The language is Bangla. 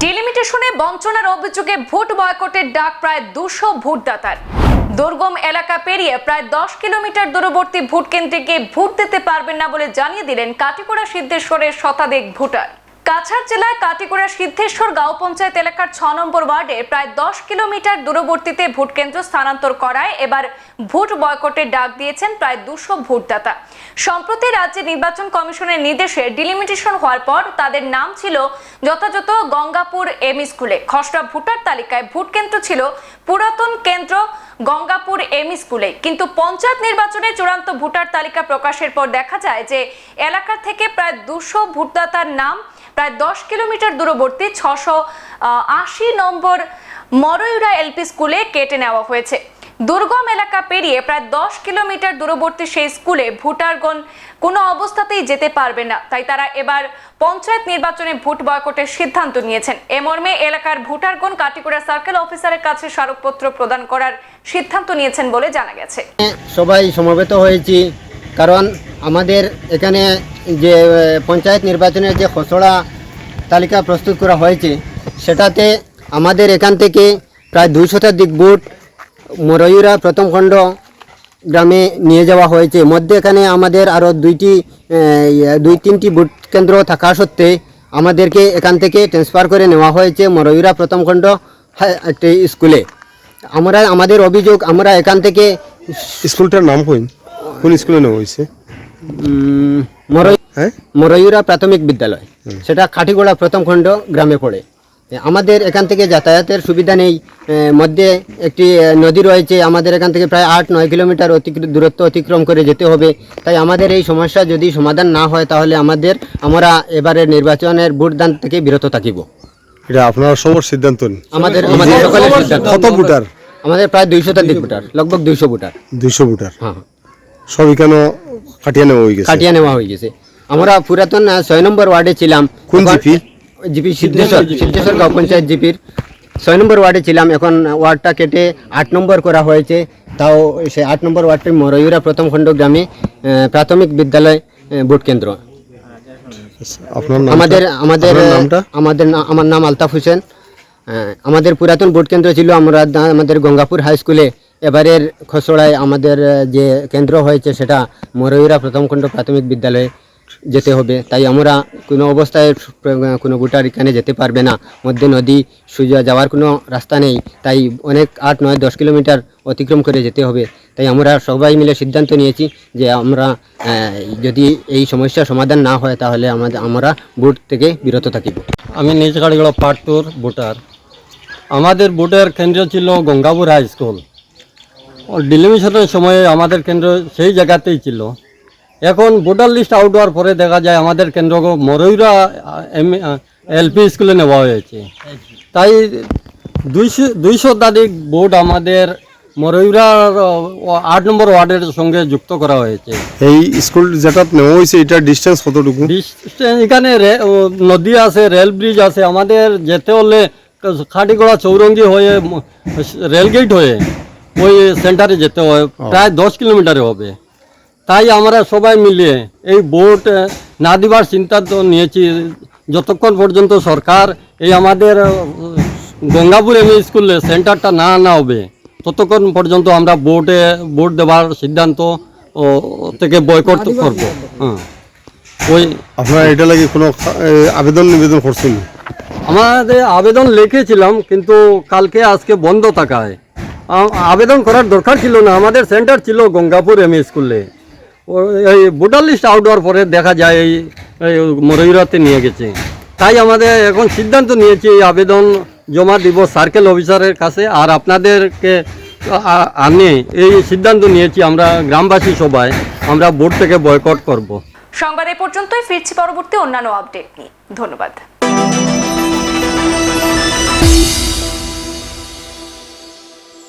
ডিলিমিটেশনে বঞ্চনার অভিযোগে ভোট বয়কটের ডাক প্রায় দুশো ভোটদাতার। দুর্গম এলাকা পেরিয়ে প্রায় দশ কিলোমিটার দূরবর্তী ভোট কেন্দ্রে গিয়ে ভোট দিতে পারবেন না বলে জানিয়ে দিলেন কাটিকোড়া সিদ্ধেশ্বরের শতাধিক ভোটার। কাছাড় জেলায় কাটিকোড়া সিদ্ধেশ্বর গাঁও পঞ্চায়েত এলাকার ছ নম্বর ওয়ার্ডে প্রায় দশ কিলোমিটার দূরবর্তীতে ভোট কেন্দ্র স্থানান্তর করায় এবার ভোট বয়কটের ডাক দিয়েছেন প্রায় দুশো ভোটদাতা। সম্প্রতি রাজ্যে নির্বাচন কমিশনের নির্দেশে ডিলিমিটেশন হওয়ার পর তাদের নাম ছিল যথাযথ গঙ্গাপুর এম স্কুলে। খসড়া ভোটার তালিকায় ভোট কেন্দ্র ছিল পুরাতন কেন্দ্র গঙ্গাপুর এম স্কুলে। কিন্তু পঞ্চায়েত নির্বাচনে চূড়ান্ত ভোটার তালিকা প্রকাশের পর দেখা যায় যে এলাকা থেকে প্রায় দুশো ভোটদাতার নাম প্রায় দশ কিলোমিটার দূরবর্তী ছশো আশি নম্বর মরয়ুরা এলপি স্কুলে কেটে নেওয়া হয়েছে। দুর্গম এলাকা পেরিয়ে প্রায় দশ কিলোমিটার দূরবর্তী সেই স্কুলে ভোটারগণ কোনো অবস্থাতেই যেতে পারবে না। তাই তারা এবার পঞ্চায়েত নির্বাচনে ভোট বয়কটের সিদ্ধান্ত নিয়েছেন। এ মর্মে এলাকার ভোটারগণ কাটিকুড়া সার্কেল অফিসারের কাছে স্মারকপত্র প্রদান করার সিদ্ধান্ত নিয়েছেন বলে জানা গেছে। সবাই সমবেত হয়েছি, কারণ আমাদের এখানে যে পঞ্চায়েত নির্বাচনের যে খসড়া তালিকা প্রস্তুত করা হয়েছে, সেটাতে আমাদের এখান থেকে প্রায় দুই শতাধিক বুট মরয়ুরা প্রথম খণ্ড গ্রামে নিয়ে যাওয়া হয়েছে। মধ্যে এখানে আমাদের আরও দুইটি দুই তিনটি বুট কেন্দ্র থাকা সত্ত্বে আমাদেরকে এখান থেকে ট্রান্সফার করে নেওয়া হয়েছে মরয়ুরা প্রথম খণ্ড স্কুলে। আমরা, আমাদের অভিযোগ, আমরা এখান থেকে স্কুলটার নাম কইন কোন স্কুলে নেওয়া হয়েছে? হ্যাঁ মরয়ুরা প্রাথমিক বিদ্যালয়। সেটা খাটিগোড়া প্রথম খণ্ড গ্রামে পড়ে। আমাদের এখান থেকে যাতায়াতের সুবিধা নেই। মধ্যে একটি নদী রয়েছে। আমাদের এখান থেকে প্রায় আট নয় কিলোমিটার অতিক্র- দূরত্ব অতিক্রম করে যেতে হবে। তাই আমাদের এই সমস্যা যদি সমাধান না হয় তাহলে আমাদের আমরা এবারের নির্বাচনের ভোটদান থেকে বিরত থাকিব। এটা আপনারা সবার সিদ্ধান্ত। আমাদের আমাদের সকলের কত ভোটার। আমাদের প্রায় দুইশো শতাধিক ভোটার লগভগ দুইশো ভোটার। দুইশো ভোটার। হ্যাঁ। সব এখানে কাটিয়ে নেওয়া হয়ে গেছে। কাটিয়ে নেওয়া হয়ে গেছে। আমরা পুরাতন ছয় নম্বর ওয়ার্ডে ছিলাম। কোন জিপি? জিপি সিদ্ধেশ্বর সিদ্ধেশ্বর গাঁও পঞ্চায়েত জিপির। ছয় নম্বর ওয়ার্ডে ছিলাম এখন ওয়ার্ডটা কেটে আট নম্বর করা হয়েছে। তাও সে আট নম্বর ওয়ার্ডটি মরয়ুরা প্রথম খণ্ড গ্রামে প্রাথমিক বিদ্যালয় ভোট কেন্দ্র। আমাদের আমাদের নামটা? আমাদের আমার নাম আলতাফ হোসেন। আমাদের পুরাতন ভোট কেন্দ্র ছিল আমরা আমাদের গঙ্গাপুর হাই স্কুলে এবারের খসড়ায় আমাদের যে কেন্দ্র হয়েছে সেটা মরয়ুরা প্রথম খণ্ড প্রাথমিক বিদ্যালয়ে যেতে হবে। তাই আমরা কোনো অবস্থায় কোনো ভোটার এখানে যেতে পারবে না। মধ্যে নদী সুজা যাওয়ার কোনো রাস্তা নেই। তাই অনেক আট, নয়, দশ কিলোমিটার অতিক্রম করে যেতে হবে। তাই আমরা সবাই মিলে সিদ্ধান্ত নিয়েছি যে আমরা যদি এই সমস্যার সমাধান না হয় তাহলে আমাদের, আমরা বুট থেকে বিরত থাকিব। আমি নিজ গাড়িগুলো পাটতুর ভোটার আমাদের ভোটের কেন্দ্র ছিল গঙ্গাপুর হাই স্কুল। ডিলিমিশনের সময়ে আমাদের কেন্দ্র সেই জায়গাতেই ছিল। এখন ভোটার লিস্ট আউট হওয়ার পরে দেখা যায় আমাদের কেন্দ্র মরৈরা এম এলপি স্কুলে নেওয়া হয়েছে। তাই দুইশো দুই শতাধিক ভোট আমাদের মরৈরার আট নম্বর ওয়ার্ডের সঙ্গে যুক্ত করা হয়েছে। এই স্কুল যেটা নেওয়া হয়েছে এটা ডিস্টেন্স কতটুকু? ডিস্টেন্স এখানে নদী আছে রেল ব্রিজ আছে আমাদের যেতে হলে খাটিগড়া চৌরঙ্গি হয়ে রেলগেট হয়ে। ওই সেন্টারে যেতে হয়। প্রায় দশ কিলোমিটারে হবে। তাই আমরা সবাই মিলিয়ে এই বোট আহ, না দিবার তো নিয়েছি। যতক্ষণ পর্যন্ত সরকার এই আমাদের গঙ্গাপুর এম স্কুলে সেন্টারটা না আনা হবে ততক্ষণ পর্যন্ত আমরা বোটে বোট দেওয়ার সিদ্ধান্ত ও, থেকে বয়কট করব। হ্যাঁ ওই আপনারা এটা লাগে কোনো আবেদন নিবেদন করছেন? আমাদের আবেদন লিখেছিলাম কিন্তু কালকে আজকে বন্ধ থাকায়। আবেদন করার দরকার ছিল না। আমাদের সেন্টার ছিল গঙ্গাপুর এম স্কুলে। এই ভোটার লিস্ট আউট হওয়ার পরে দেখা যায় এই এই নিয়ে গেছে। তাই আমাদের এখন সিদ্ধান্ত নিয়েছি এই আবেদন জমা দিব সার্কেল অফিসারের কাছে। আর আপনাদেরকে আ- আনে এই সিদ্ধান্ত নিয়েছি, আমরা গ্রামবাসী সবাই, আমরা বোর্ড থেকে বয়কট করব। সংবাদ এ পর্যন্তই। ফিরছি পরবর্তী অন্যান্য আপডেট নিয়ে। ধন্যবাদ।